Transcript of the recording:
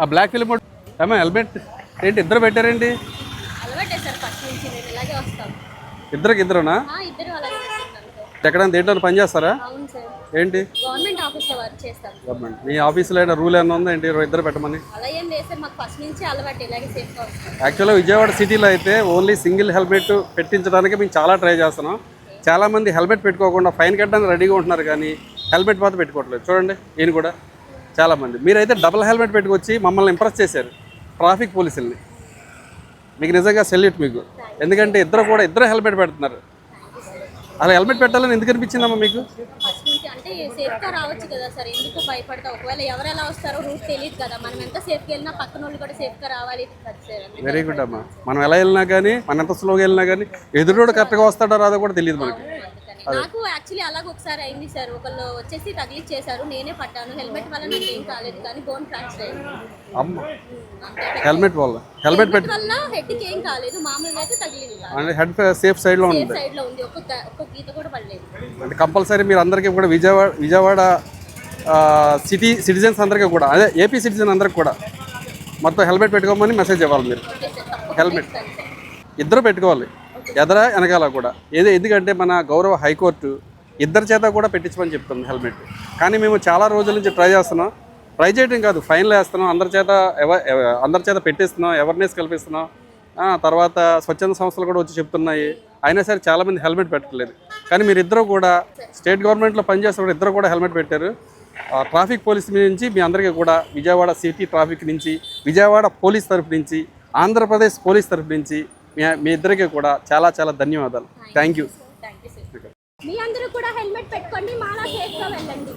ఆ black film ఏమో helmet ఏంటి ఇద్దరు పెట్టారేంటి? ఇద్దరికి ఇద్దరునా? ఎక్కడ ఇద్దరు ఎక్కడైనా దేంట్లో పని చేస్తారా? ఏంటి? గవర్నమెంట్ వర్క్ చేస్తాం గవర్నమెంట్ మీ ఆఫీస్లో అయినా రూల్ ఏమైనా ఉందా ఏంటి? ఇద్దరు పెట్టమని. అలా ఏం లేదు సార్ మాకు ఫస్ట్ నుంచి అలవాటు ఇలాగే యాక్చువల్గా విజయవాడ సిటీలో అయితే ఓన్లీ సింగిల్ హెల్మెట్ పెట్టించడానికి మేము చాలా ట్రై చేస్తున్నాం. చాలా మంది హెల్మెట్ పెట్టుకోకుండా ఫైన్ కట్టడానికి రెడీగా ఉంటున్నారు కానీ హెల్మెట్ మాత్రం పెట్టుకోవట్లేదు. చూడండి ఈయన కూడా. చాలా మంది. మీరైతే డబుల్ హెల్మెట్ పెట్టుకొచ్చి మమ్మల్ని ఇంప్రెస్ చేశారు. ట్రాఫిక్ పోలీసుల్ని మీకు నిజంగా సెల్యూట్ మీకు. ఎందుకంటే ఇద్దరు కూడా ఇద్దరు హెల్మెట్ పెడుతున్నారు. అలా హెల్మెట్ పెట్టాలని ఎందుకు అనిపించిందమ్మా మీకు? ఫస్ట్ నుంచి అంటే సేఫ్గా రావచ్చు కదా సార్. ఎందుకు భయపడతా ఒకవేళ ఎవరు ఎలా వస్తారో రూట్ తెలియదు కదా. మనం ఎంత సేఫ్గా వెళ్ళినా పక్కన వాళ్ళు కూడా సేఫ్గా రావాలి. కదా సార్ అందుకని వెరీ గుడ్ అమ్మా. మనం ఎలా వెళ్ళినా కానీ మన ఎంత స్లోగా వెళ్ళినా కానీ ఎదురుడు కరెక్ట్గా వస్తాడో రాదో కూడా తెలియదు మనకి. నాకు యాక్చువల్లీ అలాగ ఒకసారి అయింది సార్. ఒకళ్ళు వచ్చేసి తగిలిచ్చేసారు నేనే పట్టాను హెల్మెట్ వల్ల నాకు ఏం కాలేదు కానీ బోన్ ఫ్రాక్చర్ అయింది. అమ్మ. హెల్మెట్ వల్ల. హెల్మెట్ పెట్టి వల్ల హెడ్కి ఏం కాలేదు. మామూలుగా అయితే తగిలింది అంటే హెడ్ సేఫ్ సైడ్లో సేఫ్ ఉంది సైడ్లో ఉంది. ఒక్క ద- ఒక్క గీత కూడా పడలేదు. అంటే కంపల్సరీ మీరు అందరికీ కూడా విజయవాడ విజయవాడ సిటీ సిటిజన్స్ అందరికీ కూడా. అదే ఏపీ సిటిజన్ అందరికి కూడా. మొత్తం హెల్మెట్ పెట్టుకోమని మెసేజ్ ఇవ్వాలి మీరు. హెల్మెట్. ఇద్దరు పెట్టుకోవాలి. ఎదర వెనకాల కూడా. ఏదో ఎందుకంటే మన గౌరవ హైకోర్టు ఇద్దరి చేత కూడా పెట్టించమని చెప్తుంది హెల్మెట్. కానీ మేము చాలా రోజుల నుంచి ట్రై చేస్తున్నాం. ట్రై చేయడం కాదు ఫైన్లు వేస్తున్నాం. అందరి చేత ఎవ అందరి చేత పెట్టిస్తున్నాం అవేర్నెస్ కల్పిస్తున్నాం. తర్వాత స్వచ్ఛంద సంస్థలు కూడా వచ్చి చెప్తున్నాయి. అయినా సరే చాలామంది హెల్మెట్ పెట్టలేదు కానీ మీరిద్దరూ కూడా స్టేట్ గవర్నమెంట్లో పనిచేస్తున్న ఇద్దరు కూడా హెల్మెట్ పెట్టారు. ఆ, ట్రాఫిక్ పోలీస్ నుంచి మీ అందరికీ కూడా విజయవాడ సిటీ ట్రాఫిక్ నుంచి విజయవాడ పోలీస్ తరఫు నుంచి ఆంధ్రప్రదేశ్ పోలీస్ తరఫు నుంచి మీ మీ ఇద్దరికి కూడా చాలా చాలా ధన్యవాదాలు. థ్యాంక్ యూ మీ అందరూ కూడా హెల్మెట్ పెట్టుకోండి మాలా సేఫ్గా వెళ్ళండి.